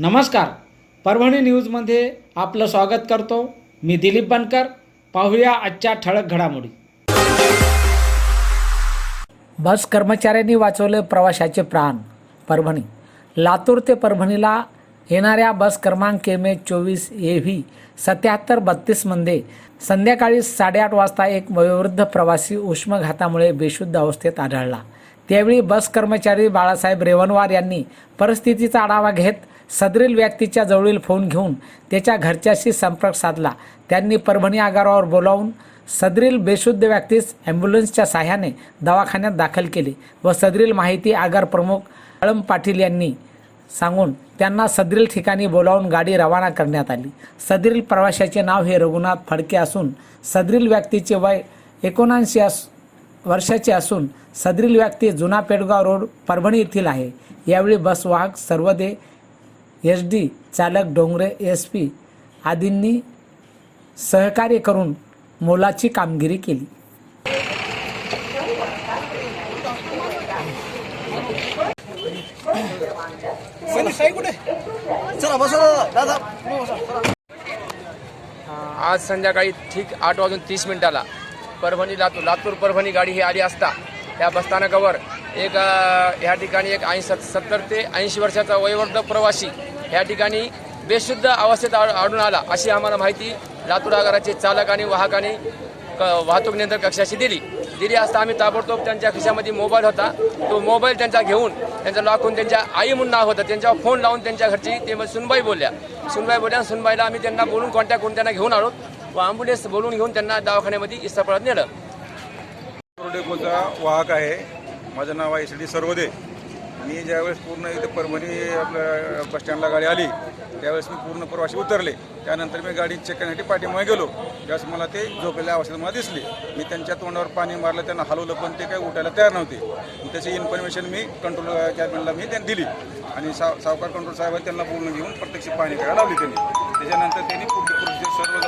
नमस्कार. परभणी न्यूजमध्ये आपलं स्वागत करतो. मी दिलीप बनकर. पाहूया आजच्या ठळक घडामोडी. बस कर्मचाऱ्यांनी वाचवले प्रवाशाचे प्राण. परभणी. लातूर ते परभणीला येणाऱ्या बस क्रमांक एम ए चोवीस ए व्ही सत्याहत्तर बत्तीसमध्ये संध्याकाळी साडेआठ वाजता एक वयोवृद्ध प्रवासी उष्मघातामुळे बेशुद्ध अवस्थेत आढळला. त्यावेळी बस कर्मचारी बाळासाहेब रेवणवार यांनी परिस्थितीचा आढावा घेत सदरील व्यक्तीच्या जवळील फोन घेऊन त्याच्या घरच्याशी संपर्क साधला. त्यांनी परभणी आगारावर बोलावून सदरील बेशुद्ध व्यक्तीस ॲम्ब्युलन्सच्या साह्याने दवाखान्यात दाखल केले व सदरील माहिती आगार प्रमुख अळम पाटील यांनी सांगून त्यांना सदरील ठिकाणी बोलावून गाडी रवाना करण्यात आली. सदरील प्रवाशाचे नाव हे रघुनाथ फडके असून सदरील व्यक्तीचे वय एकोणऐंशी अस वर्षाचे असून सदरील व्यक्ती जुना पेडगाव रोड परभणी येथील आहे. यावेळी बस वाहक सर्वदे एस डी चालक डोंगरे एस पी आदींनी सहकार्य करून मोलाची कामगिरी केली. आज संध्याकाळी ठीक आठ वाजून तीस मिनिटाला परभणी लातूर. लातूर परभणी गाडी ही आली असता. या बसस्थानकावर एक ह्या ठिकाणी एक ऐंशी सत्तर ते ऐंशी वर्षाचा वयोवर्ध प्रवासी ह्या ठिकाणी बेशुद्ध अवस्थेत आढळून आला. अशी आम्हाला माहिती लातूर आगाराचे चालक आणि वाहकाने क- वाहतूक नियंत्रण कक्षाशी दिली. दिली असता आम्ही ताबडतोब त्यांच्या खिशामध्ये मोबाईल होता. तो मोबाईल त्यांचा घेऊन त्यांचा लॉकून त्यांच्या आई म्हणून नाव होतं. त्यांच्यावर फोन लावून त्यांच्या घरची ते सुनबाई बोलल्या. सुनबाई बोलल्या सुनबाईला आम्ही त्यांना बोलून कॉन्टॅक्ट करून त्यांना घेऊन आलो. व ॲम्ब्युलन्स बोलून घेऊन त्यांना दवाखान्यामध्ये इस्तापळात नेलं. डेपोचा वाहक आहे. माझं नाव आहे एस डी सर्वदे. मी ज्यावेळेस पूर्ण इथे परभणी आपल्या बसस्टँडला गाडी आली त्यावेळेस मी पूर्ण प्रवाशी उतरले. त्यानंतर मी गाडी चेक करण्यासाठी पाठीमागे गेलो. त्यावेळेस मला ते झोपलेल्या अवस्थेत मला दिसले. मी त्यांच्या तोंडावर पाणी मारलं त्यांना हलवलं पण ते काही उठायला तयार नव्हते. त्याची इन्फॉर्मेशन मी कंट्रोल कॅबिनला मी त्यांनी दिली. आणि साव सावकार कंट्रोल साहेब त्यांना पूर्ण घेऊन प्रत्यक्ष पाहणी करायला लावली त्यांनी. त्याच्यानंतर त्यांनी पुढली सर्व